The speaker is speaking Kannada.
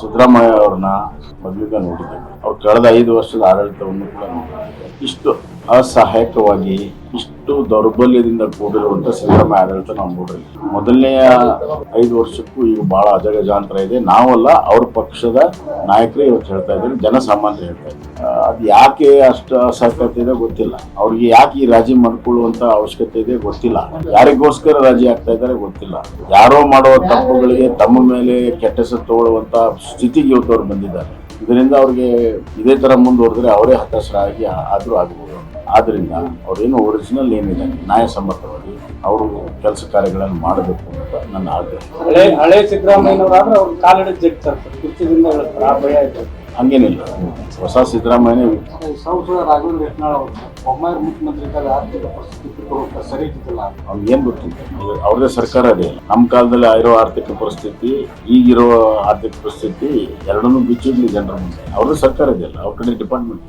ಸಿದ್ದರಾಮಯ್ಯ ಅವ್ರನ್ನ ಮೊದಲಿಂದ ನೋಡಿದ್ದೇವೆ ಅವ್ರು ಕಳೆದ ಐದು ವರ್ಷದ ಆಡಳಿತವನ್ನು ಕೂಡ ನೋಡಿದ್ದೇವೆ ಇಷ್ಟು. ಅಸಹಾಯಕವಾಗಿ ಇಷ್ಟು ದೌರ್ಬಲ್ಯದಿಂದ ಕೂಡಿರುವಂತ ಸಿದ್ದರಾಮಯ್ಯ ಆಡಳಿತ ನಾವು ನೋಡ್ರಿ. ಮೊದಲನೆಯ ಐದು ವರ್ಷಕ್ಕೂ ಈಗ ಬಹಳ ಅಜಗಜಾಂತರ ಇದೆ. ನಾವಲ್ಲ, ಅವ್ರ ಪಕ್ಷದ ನಾಯಕರೇ ಇವತ್ತು ಹೇಳ್ತಾ ಇದ್ದಾರೆ. ಜನಸಾಮಾನ್ಯರು ಹೇಳ್ತಾ ಇದ್ದಾರೆ. ಅದು ಯಾಕೆ ಅಷ್ಟು ಅಸಹಕತೆ ಇದೆ ಗೊತ್ತಿಲ್ಲ. ಅವ್ರಿಗೆ ಯಾಕೆ ಈ ರಾಜಿ ಮಾಡ್ಕೊಳ್ಳುವಂತ ಅವಶ್ಯಕತೆ ಇದೆ ಗೊತ್ತಿಲ್ಲ. ಯಾರಿಗೋಸ್ಕರ ರಾಜಿ ಆಗ್ತಾ ಇದ್ದಾರೆ ಗೊತ್ತಿಲ್ಲ. ಯಾರೋ ಮಾಡುವ ತಪ್ಪುಗಳಿಗೆ ತಮ್ಮ ಮೇಲೆ ಕೆಟ್ಟ ಹೆಸರು ತಗೊಳ್ಳುವಂತ ಸ್ಥಿತಿಗೆ ಇವತ್ತು ಅವ್ರು ಬಂದಿದ್ದಾರೆ. ಇದರಿಂದ ಅವ್ರಿಗೆ ಇದೇ ತರ ಮುಂದುವರೆದ್ರೆ ಅವರೇ ಹತಾಶರಾಗಿ ಆದ್ರೂ ಆಗಬಹುದು ಆದ್ರಿಂದ ಅವರೇನು ಒರಿಜಿನಲ್ ಏನಿದೆ ನ್ಯಾಯಸಮ್ಮತವಾಗಿ ಅವರು ಕೆಲಸ ಕಾರ್ಯಗಳನ್ನು ಮಾಡಬೇಕು ಅಂತ ನನ್ನ ಆಗ್ರಹ. ಹಳೆ ಹಳೆ ಸಿದ್ದರಾಮಯ್ಯನವರಾದ್ರೆ ಅವ್ರು ಕಾಲಿಡಿದ್ ಜಗ್ತಾರೆ ಕುರ್ಚಿದಿಂದ ಹೇಳ್ತಾರೆ ಆ ಭಯ ಇದೆ. ಹಂಗೇನಿಲ್ಲ. ಹೊಸ ಸಿದ್ದರಾಮಯ್ಯ ಸಂಸದ ರಾಘವೇಂದ್ರ ಯತ್ನಾಳ್ ಅವರು ಬೊಮ್ಮಾಯಿ ಮುಖ್ಯಮಂತ್ರಿ ಇದ್ದಾಗ ಆರ್ಥಿಕ ಪರಿಸ್ಥಿತಿ ಸರಿ ಇದ್ದಿಲ್ಲ ಅವ್ರಿಗೆ ಏನು ಗೊತ್ತಿಲ್ಲ. ಅವ್ರ- ಅವ್ರದೇ ಸರ್ಕಾರ ಇದೆ ನಮ್ಮ ಕಾಲದಲ್ಲಿ ಇರೋ ಆರ್ಥಿಕ ಪರಿಸ್ಥಿತಿ ಈಗಿರೋ ಆರ್ಥಿಕ ಪರಿಸ್ಥಿತಿ ಎರಡನ್ನೂ ಬಿಚ್ಚಿಡ್ಲಿ ಜನರ ಮುಂದೆ. ಅವ್ರದ್ದು ಸರ್ಕಾರ ಇದೆಯಲ್ಲ ಅವ್ರ ಕಡೆ ಡಿಪಾರ್ಟ್ಮೆಂಟ್